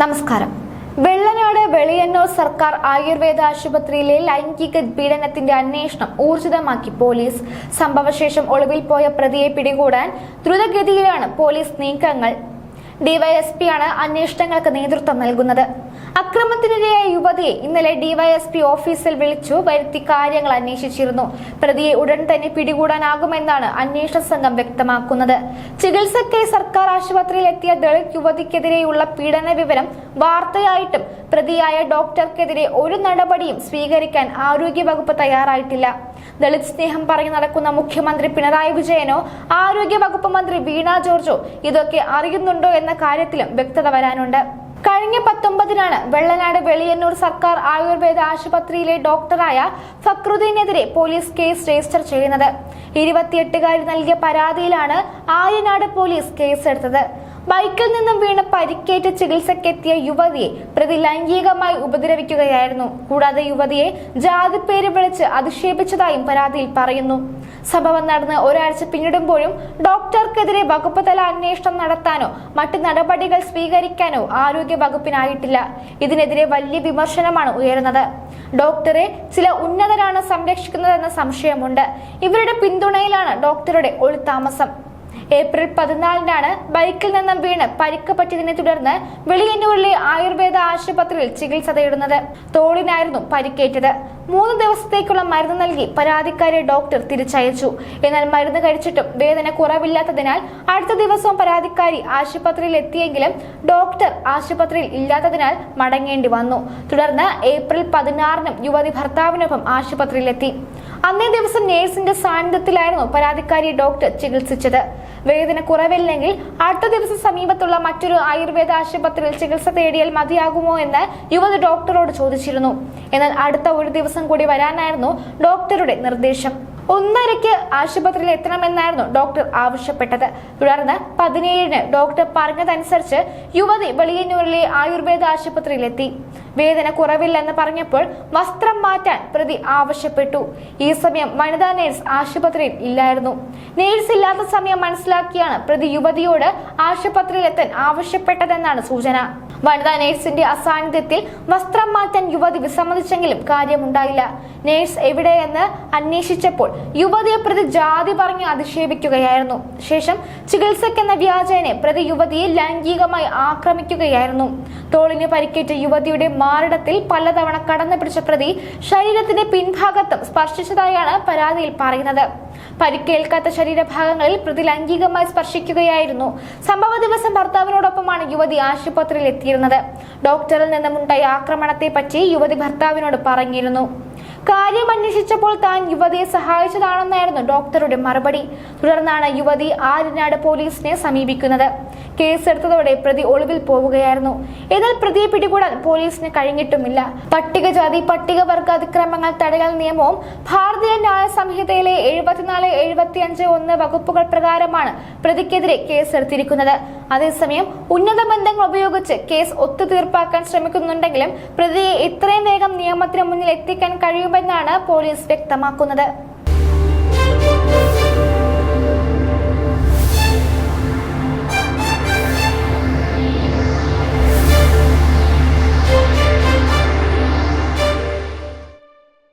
നമസ്കാരം. വെള്ളനാട് വെളിയന്നൂർ സർക്കാർ ആയുർവേദ ആശുപത്രിയിലെ ലൈംഗിക പീഡനത്തിന്റെ അന്വേഷണം ഊർജിതമാക്കി പോലീസ്. സംഭവശേഷം ഒളിവിൽ പോയ പ്രതിയെ പിടികൂടാൻ ദ്രുതഗതിയിലാണ് പോലീസ് നീക്കങ്ങൾ. ഡിവൈഎസ്പിയാണ് അന്വേഷണങ്ങൾക്ക് നേതൃത്വം നൽകുന്നത്. അക്രമത്തിനിരയായ യുവതിയെ ഇന്നലെ ഡിവൈഎസ്പി ഓഫീസിൽ വിളിച്ചു വരുത്തി കാര്യങ്ങൾ അന്വേഷിച്ചിരുന്നു. പ്രതിയെ ഉടൻ തന്നെ പിടികൂടാനാകുമെന്നാണ് അന്വേഷണ സംഘം വ്യക്തമാക്കുന്നത്. ചികിത്സയ്ക്കായി സർക്കാർ ആശുപത്രിയിൽ എത്തിയ ദളിത് യുവതിക്കെതിരെയുള്ള പീഡന വിവരം വാർത്തയായിട്ടും പ്രതിയായ ഡോക്ടർക്കെതിരെ ഒരു നടപടിയും സ്വീകരിക്കാൻ ആരോഗ്യവകുപ്പ് തയ്യാറായിട്ടില്ല. ദളിത് സ്നേഹം പറഞ്ഞു നടക്കുന്ന മുഖ്യമന്ത്രി പിണറായി വിജയനോ ആരോഗ്യ വകുപ്പ് മന്ത്രി വീണ ജോർജോ ഇതൊക്കെ അറിയുന്നുണ്ടോ എന്ന കാര്യത്തിലും വ്യക്തത വരാനുണ്ട്. കഴിഞ്ഞ പത്തൊമ്പതിനാണ് വെള്ളനാട് വെളിയന്നൂർ സർക്കാർ ആയുർവേദ ആശുപത്രിയിലെ ഡോക്ടറായ ഫക്രുദ്ദീനെതിരെ പോലീസ് കേസ് രജിസ്റ്റർ ചെയ്യുന്നത്. ഇരുപത്തിയെട്ടുകാരി നൽകിയ പരാതിയിലാണ് ആര്യനാട് പോലീസ് കേസെടുത്തത്. ബൈക്കിൽ നിന്നും വീണ് പരിക്കേറ്റ് ചികിത്സക്കെത്തിയ യുവതിയെ പ്രതി ലൈംഗികമായി ഉപദ്രവിക്കുകയായിരുന്നു. കൂടാതെ യുവതിയെ ജാതി പേര് വിളിച്ച് അധിക്ഷേപിച്ചതായും പരാതിയിൽ പറയുന്നു. സംഭവം നടന്ന് ഒരാഴ്ച പിന്നിടുമ്പോഴും ഡോക്ടർക്കെതിരെ വകുപ്പ് തല അന്വേഷണം നടത്താനോ മറ്റു നടപടികൾ സ്വീകരിക്കാനോ ആരോഗ്യ വകുപ്പിനായിട്ടില്ല. ഇതിനെതിരെ വലിയ വിമർശനമാണ് ഉയരുന്നത്. ഡോക്ടറെ ചില ഉന്നതരാണ് സംരക്ഷിക്കുന്നതെന്ന സംശയമുണ്ട്. ഇവരുടെ പിന്തുണയിലാണ് ഡോക്ടറുടെ ഒളിത്താമസം. ഏപ്രിൽ പതിനാലിനാണ് ബൈക്കിൽ നിന്നും വീണ് പരിക്കപ്പെട്ടതിനെ തുടർന്ന് വെളിയന്നൂരിലെ ആയുർവേദ ആശുപത്രിയിൽ ചികിത്സ തേടുന്നത്. തോളിനായിരുന്നു പരിക്കേറ്റത്. മൂന്ന് ദിവസത്തേക്കുള്ള മരുന്ന് നൽകി പരാതിക്കാരെ ഡോക്ടർ തിരിച്ചയച്ചു. എന്നാൽ മരുന്ന് കഴിച്ചിട്ടും വേദന കുറവില്ലാത്തതിനാൽ അടുത്ത ദിവസവും പരാതിക്കാരി ആശുപത്രിയിൽ എത്തിയെങ്കിലും ഡോക്ടർ ആശുപത്രിയിൽ ഇല്ലാത്തതിനാൽ മടങ്ങേണ്ടി വന്നു. തുടർന്ന് ഏപ്രിൽ പതിനാറിനും യുവതി ഭർത്താവിനൊപ്പം ആശുപത്രിയിലെത്തി. അന്നേ ദിവസം നേഴ്സിന്റെ സാന്നിധ്യത്തിലായിരുന്നു പരാതിക്കാരി ഡോക്ടർ ചികിത്സിച്ചത്. വേദന കുറവില്ലെങ്കിൽ അടുത്ത ദിവസം സമീപത്തുള്ള മറ്റൊരു ആയുർവേദ ആശുപത്രിയിൽ ചികിത്സ തേടിയാൽ മതിയാകുമോ എന്ന് യുവതി ഡോക്ടറോട് ചോദിച്ചിരുന്നു. എന്നാൽ അടുത്ത ഒരു ദിവസം കൂടി വരാനായിരുന്നു ഡോക്ടറുടെ നിർദ്ദേശം. ഒന്നരയ്ക്ക് ആശുപത്രിയിൽ എത്തണമെന്നായിരുന്നു ഡോക്ടർ ആവശ്യപ്പെട്ടത്. തുടർന്ന് പതിനേഴിന് ഡോക്ടർ പറഞ്ഞതനുസരിച്ച് യുവതി വെളിയന്നൂരിലെ ആയുർവേദ ആശുപത്രിയിലെത്തി. വേദന കുറവില്ലെന്ന് പറഞ്ഞപ്പോൾ വസ്ത്രം മാറ്റാൻ പ്രതി ആവശ്യപ്പെട്ടു. ഈ സമയം വനിതാ നേഴ്സ് ആശുപത്രിയിൽ ഇല്ലായിരുന്നു. നേഴ്സ് ഇല്ലാത്ത സമയം മനസ്സിലാക്കിയാണ് പ്രതി യുവതിയോട് ആശുപത്രിയിൽ എത്താൻ ആവശ്യപ്പെട്ടതെന്നാണ് സൂചന. വനിതാ നേഴ്സിന്റെ അസാന്നിധ്യത്തിൽ വസ്ത്രം മാറ്റാൻ യുവതി വിസമ്മതിച്ചെങ്കിലും കാര്യമുണ്ടായില്ല. നേഴ്സ് എവിടെയെന്ന് അന്വേഷിച്ചപ്പോൾ യുവതിയെ പ്രതി ജാതി പറഞ്ഞ് അധിക്ഷേപിക്കുകയായിരുന്നു. ശേഷം ചികിത്സയ്ക്കെന്ന വ്യാജേനെ പ്രതി യുവതിയെ ലൈംഗികമായി ആക്രമിക്കുകയായിരുന്നു. തോളിന് പരിക്കേറ്റ യുവതിയുടെ മാറിടത്തിൽ പലതവണ കടന്നു പിടിച്ച പ്രതി ശരീരത്തിന്റെ പിൻഭാഗത്തും സ്പർശിച്ചതായാണ് പരാതിയിൽ പറയുന്നത്. പരിക്കേൽക്കാത്ത ശരീരഭാഗങ്ങളിൽ പ്രതി ലൈംഗികമായി സ്പർശിക്കുകയായിരുന്നു. സംഭവ ദിവസം ഭർത്താവിനോടൊപ്പമാണ് യുവതി ആശുപത്രിയിൽ എത്തിയിരുന്നത്. ഡോക്ടറിൽ നിന്നുമുണ്ടായ ആക്രമണത്തെ പറ്റി യുവതി ഭർത്താവിനോട് പറഞ്ഞിരുന്നു. കാര്യം അന്വേഷിച്ചപ്പോൾ താൻ യുവതിയെ സഹായിച്ചതാണെന്നായിരുന്നു ഡോക്ടറുടെ മറുപടി. തുടർന്നാണ് യുവതി ആര്യനാട് പോലീസിനെ സമീപിക്കുന്നത്. കേസെടുത്തതോടെ പ്രതി ഒളിവിൽ പോവുകയായിരുന്നു. എന്നാൽ പ്രതിയെ പിടികൂടാൻ പോലീസിന് കഴിഞ്ഞിട്ടുമില്ല. പട്ടികജാതി പട്ടികവർഗ അതിക്രമങ്ങൾ തടയൽ നിയമവും ഭാരതീയ ന്യായ സംഹിതയിലെ എഴുപത്തിനാല് എഴുപത്തി അഞ്ച് ഒന്ന് വകുപ്പുകൾ പ്രകാരമാണ് പ്രതിക്കെതിരെ കേസെടുത്തിരിക്കുന്നത്. അതേസമയം ഉന്നത ബന്ധങ്ങൾ ഉപയോഗിച്ച് കേസ് ഒത്തുതീർപ്പാക്കാൻ ശ്രമിക്കുന്നുണ്ടെങ്കിലും പ്രതിയെ ഇത്രയും വേഗം നിയമത്തിന് മുന്നിൽ എത്തിക്കാൻ കഴിയുമെന്നാണ് പോലീസ് വ്യക്തമാക്കുന്നത്.